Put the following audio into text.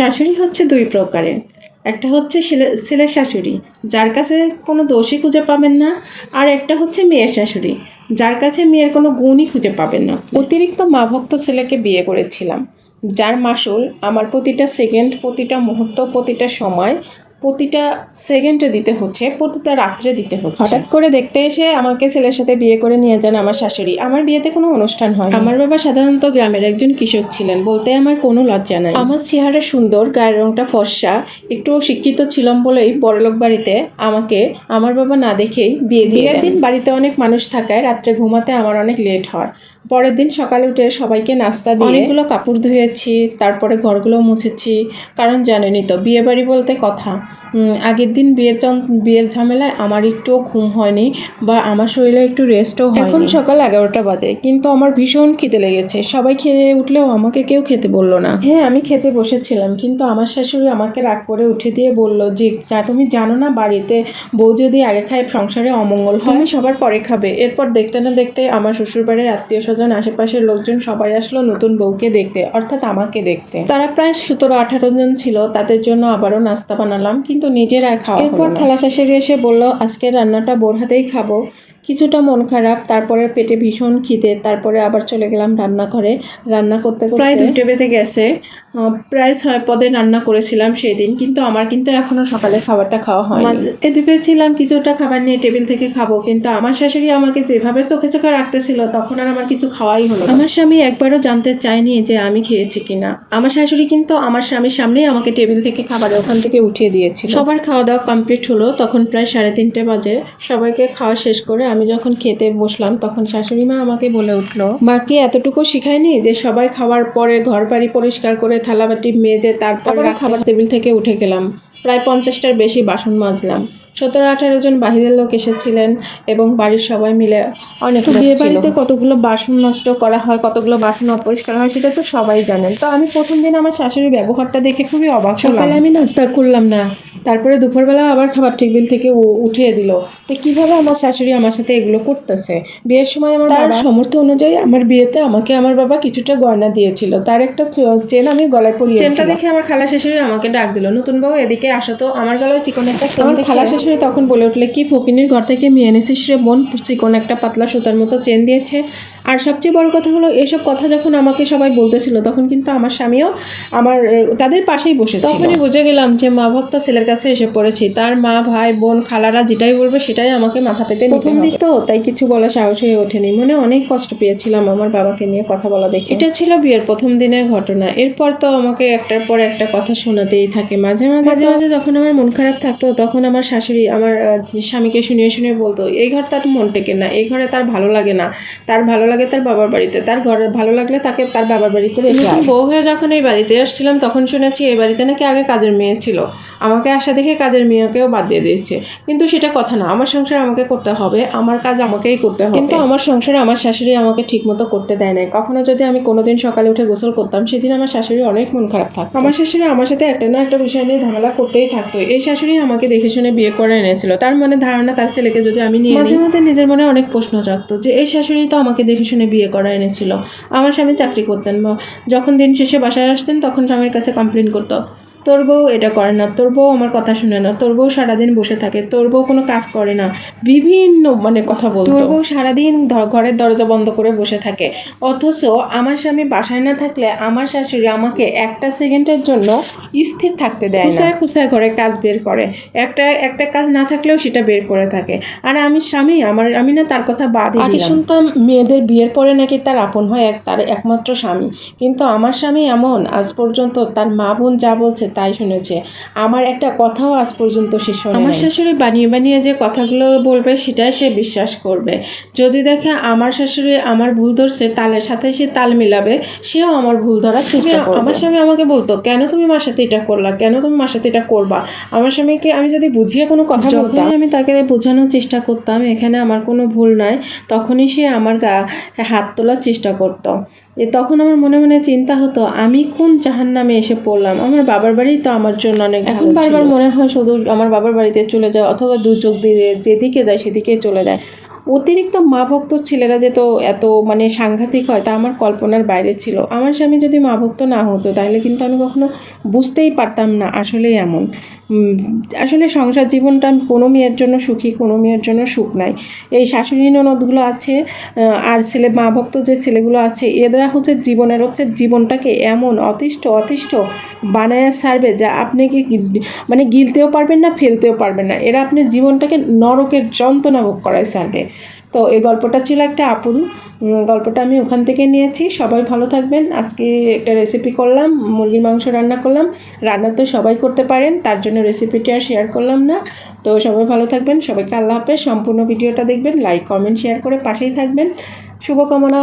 শাশুড়ি হচ্ছে দুই প্রকারের। একটা হচ্ছে ছেলে- ছেলের শাশুড়ি, যার কাছে কোনো দোষই খুঁজে পাবেন না, আর একটা হচ্ছে মেয়ের শাশুড়ি, যার কাছে মেয়ের কোনো গুণই খুঁজে পাবেন না। অতিরিক্ত মা ভক্ত ছেলেকে বিয়ে করেছিলাম, যার মাসুল আমার প্রতিটা সেকেন্ড, প্রতিটা মুহূর্ত, প্রতিটা সময় প্রতিটা সেকেন্ডে দিতে হচ্ছে প্রতিটা রাত্রে দিতে হচ্ছে। হঠাৎ করে দেখতে এসে আমাকে ছেলের সাথে বিয়ে করে নিয়ে যান আমার শাশুড়ি। আমার বিয়েতে কোনো অনুষ্ঠান হয় আমার বাবা সাধারণত গ্রামের একজন কৃষক ছিলেন বলতে আমার কোনো লজ্জা নাই। আমার চেহারা সুন্দর গায়ের রংটা ফর্সা একটু শিক্ষিত ছিলাম বলেই বড়লোক বাড়িতে আমাকে আমার বাবা না দেখেই বিয়ে দিয়ে দিন। বাড়িতে অনেক মানুষ থাকায় রাত্রে ঘুমাতে আমার অনেক লেট হয়। পরের দিন সকালে উঠে সবাইকে নাস্তা দিয়ে অনেকগুলো কাপড় ধুয়েছি তারপরে ঘরগুলো মুছেছি। কারণ জানেনই তো বিয়ে বাড়ি বলতে কথা। আগের দিন বিয়ের বিয়ের ঝামেলায় আমার একটুও ঘুম হয়নি বা আমার শরীরে একটু রেস্টও হয় এখন সকাল এগারোটা বাজে কিন্তু আমার ভীষণ খিদে লেগেছে। সবাই খেয়ে উঠলেও আমাকে কেউ খেতে বলল না। হ্যাঁ আমি খেতে বসেছিলাম কিন্তু আমার শাশুড়ি আমাকে রাগ করে উঠে দিয়ে বলল যে যা তুমি জানো না বাড়িতে বউ যদি আগে খায় সংসারে অমঙ্গল হয়? সবার পরে খাবে। এরপর দেখতে না দেখতে আমার শ্বশুরবাড়ির আত্মীয় স্বজন আশেপাশের লোকজন সবাই আসলো নতুন বউকে দেখতে অর্থাৎ আমাকে দেখতে। তারা প্রায় সতেরো আঠারো জন ছিল তাদের জন্য আবারও নাস্তা বানালাম কিন্তু নিজের আর খাওয়া এরপর খালা শাশুড়ি এসে বলল আজকে রান্নাটা বোর হাতেই খাব। কিছুটা মন খারাপ তারপরে পেটে ভীষণ খিদে তারপরে আবার চলে গেলাম রান্নাঘরে। রান্না করতে প্রায় দুটো বেজে গেছে। প্রায় ছয় পদে রান্না করেছিলাম সেই দিন কিন্তু আমার কিন্তু এখনও সকালে খাবারটা খাওয়া হয় ভেবেছিলাম কিছুটা খাবার নিয়ে টেবিল থেকে খাব কিন্তু আমার শাশুড়ি আমাকে যেভাবে চোখে চোখে রাখতেছিল তখন আর আমার কিছু খাওয়াই হলো আমার স্বামী একবারও জানতে চায়নি যে আমি খেয়েছি কিনা। আমার শাশুড়ি কিন্তু আমার স্বামীর সামনেই আমাকে টেবিল থেকে খাবার ওখান থেকে উঠিয়ে দিয়েছিল। সবার খাওয়া দাওয়া কমপ্লিট হলো তখন প্রায় সাড়ে তিনটে বাজে। সবাইকে খাওয়া শেষ করে আমি যখন খেতে বসলাম তখন শাশুড়ি মা আমাকে বলে উঠল মাকে এতটুকু শিখায়নি যে সবাই খাওয়ার পরে ঘর বাড়ি পরিষ্কার করে থালাবাটি মেজে তারপর খাবার টেবিল থেকে উঠে গেলাম। প্রায় পঞ্চাশটার বেশি বাসন মাজলাম। সতেরো আঠারো জন বাহিরের লোক এসেছিলেন এবং বাড়ির সবাই মিলে অনেক বিয়ে বাড়িতে কতগুলো বাসন নষ্ট করা হয় কতগুলো বাসন অপরিষ্কার হয় সেটা তো সবাই জানেন। তো আমি প্রথম দিন আমার শাশুড়ির ব্যবহারটা দেখে খুবই অবাক সকালে আমি নাস্তা করলাম না। তারপরে দুপুরবেলা আবার খাবার টেবিল থেকে উঠিয়ে দিল। তো কীভাবে আমার শাশুড়ি আমার সাথে এগুলো করতেছে? বিয়ের সময় আমার তার সামর্থ্য অনুযায়ী আমার বিয়েতে আমাকে আমার বাবা কিছুটা গয়না দিয়েছিল। তার একটা চেন আমি গলায় পরিয়ে চেনটা দেখে আমার খালা শাশুড়ি আমাকে ডাক দিল নতুন বউ এদিকে আসো তো। আমার গলায় চিকন একটা খালা শাশুড়ি তখন বলে উঠলে, কি ফকিনির ঘর থেকে মেয়ে এনেছিস রে বোন? চিকন একটা পাতলা সুতার মতো চেন দিয়েছে। আর সবচেয়ে বড় কথা হলো এসব কথা যখন আমাকে সবাই বলতেছিল তখন কিন্তু আমার স্বামীও আমার তাদের পাশেই বসে তখনই বুঝে গেলাম যে মা ভক্ত ছেলের কাছে এসে পড়েছি। তার মা ভাই বোন খালারা যেটাই বলবে সেটাই আমাকে মাথা পেতে প্রথম দিক তো তাই কিছু বলা সাহস হয়ে ওঠেনি। মনে অনেক কষ্ট পেয়েছিলাম আমার বাবাকে নিয়ে কথা বলা দেখে। এটা ছিল বিয়ের প্রথম দিনের ঘটনা। এরপর তো আমাকে একটার পর একটা কথা শোনাতেই থাকে। মাঝে মাঝে মাঝে মাঝে যখন আমার মন খারাপ থাকতো তখন আমার শাশুড়ি আমার স্বামীকে শুনিয়ে শুনিয়ে বলতো এই ঘর তার মন টেকে না এই ঘরে তার ভালো লাগে না তার ভালো লাগে তার বাবার বাড়িতে। তার ঘরে ভালো লাগলে তাকে তার বাবার বাড়িতে রেখে। বউ হয়ে যখন এই বাড়িতে আসছিলাম তখন শুনেছি এই বাড়িতে নাকি আগে কাজের মেয়ে ছিল। আমাকে আসা দেখে কাজের মেয়েকেও বাদ দিয়ে দিয়েছে। কিন্তু সেটা কথা না। আমার সংসার আমাকে করতে হবে। আমার কাজ আমাকেই করতে হবে। কিন্তু আমার সংসারে আমার শাশুড়ি আমাকে ঠিক মতো করতে দেয় নাই। কখনো যদি আমি কোনোদিন সকালে উঠে গোসল করতাম সেদিন আমার শাশুড়ি অনেক মন খারাপ থাকতো। আমার শাশুড়ি আমার সাথে একটা না একটা বিষয় নিয়ে ঝামেলা করতেই থাকতো। এই শাশুড়ি আমাকে দেখে শুনে বিয়ে করে এনেছিল। তার মনে ধারণা তার ছেলেকে যদি আমি নিয়ে মাঝে মাঝে নিজের মনে অনেক প্রশ্ন জাগতো যে এই শাশুড়ি তো আমাকে দেখে শুনে বিয়ে করা এনেছিল। আমার স্বামী চাকরি করতেন। যখন দিন শেষে বাসায় আসতেন, তখন স্বামীর কাছে কমপ্লেন করতো। তোর বউ এটা করে না তোর বউ আমার কথা শুনে না তোর বউ সারাদিন বসে থাকে তোর বউ কোনো কাজ করে না বিভিন্ন মানে কথা বলতো। তোর বউ সারাদিন ঘরের দরজা বন্ধ করে বসে থাকে। অথচ আমার স্বামী বাসায় না থাকলে আমার শাশুড়ি আমাকে একটা সেকেন্ডের জন্য স্থির থাকতে দেয় খুসায় খুসায় ঘরে কাজ বের করে। একটা একটা কাজ না থাকলেও সেটা বের করে থাকে। আর আমি স্বামী আমার আমি না তার কথা বাদ আগে শুনতাম মেয়েদের বিয়ের পরে নাকি তার আপন হয় এক তার একমাত্র স্বামী। কিন্তু আমার স্বামী এমন আজ পর্যন্ত তার মা বোন যা বলছে তাই শুনেছে। আমার একটা কথাও আজ পর্যন্ত সে শোনে আমার শাশুড়ি বানিয়ে বানিয়ে যে কথাগুলো বলবে সেটাই সে বিশ্বাস করবে। যদি দেখে আমার শাশুড়ি আমার ভুল ধরছে তালের সাথে সে তাল মিলাবে সেও আমার ভুল ধরার চেষ্টা আমার স্বামী আমাকে বলতো কেন তুমি মার সাথে এটা করলা? কেন তুমি মার সাথে এটা করবা? আমার স্বামীকে আমি যদি বুঝিয়ে কোনো কথা বলতাম আমি তাকে বোঝানোর চেষ্টা করতাম এখানে আমার কোনো ভুল নাই তখনই সে আমার গা হাত তোলার চেষ্টা করতো। এ তখন আমার মনে মনে চিন্তা হতো আমি কোন জাহান নামে এসে পড়লাম? আমার বাবার বাড়ি তো আমার জন্য অনেক এখন বারবার মনে হয় শুধু আমার বাবার বাড়িতে চলে যায় অথবা দুর্যোগ দিয়ে যেদিকে যায় সেদিকেই চলে যায়। অতিরিক্ত মা ভক্ত ছেলেরা যে তো এত মানে সাংঘাতিক হয়, তা আমার কল্পনার বাইরে ছিল। আমার স্বামী যদি মা ভক্ত না হতো, তাহলে কিন্তু আমি কখনো বুঝতেই পারতাম না আসলে এমন। আসলে সংসার জীবনটা কোনো মেয়ের জন্য সুখী, কোনো মেয়ের জন্য সুখ নাই। এই শাশুড়ি ননদগুলো আছে আর ছেলে মা ভক্ত যে ছেলেগুলো আছে এরা হচ্ছে জীবনের, হচ্ছে জীবনটাকে এমন অতিষ্ঠ অতিষ্ঠ বানায় ছাড়বে যা আপনি কি মানে গিলতেও পারবেন না, ফেলতেও পারবেন না। এরা আপনার জীবনটাকে নরকের যন্ত্রণা ভোগ করায় ছাড়বে। তো এই গল্পটা ছিল একটা আপুর গল্পটা আমি ওখান থেকে নিয়েছি। সবাই ভালো থাকবেন। আজকে একটা রেসিপি করলাম, মুরগির মাংস রান্না করলাম। রান্না তো সবাই করতে পারেন, তার জন্য রেসিপিটি আর শেয়ার করলাম না। তো সবাই ভালো থাকবেন, সবাইকে আল্লাহ হাফেজ। সম্পূর্ণ ভিডিওটা দেখবেন লাইক কমেন্ট শেয়ার করে পাশেই থাকবেন। শুভকামনা।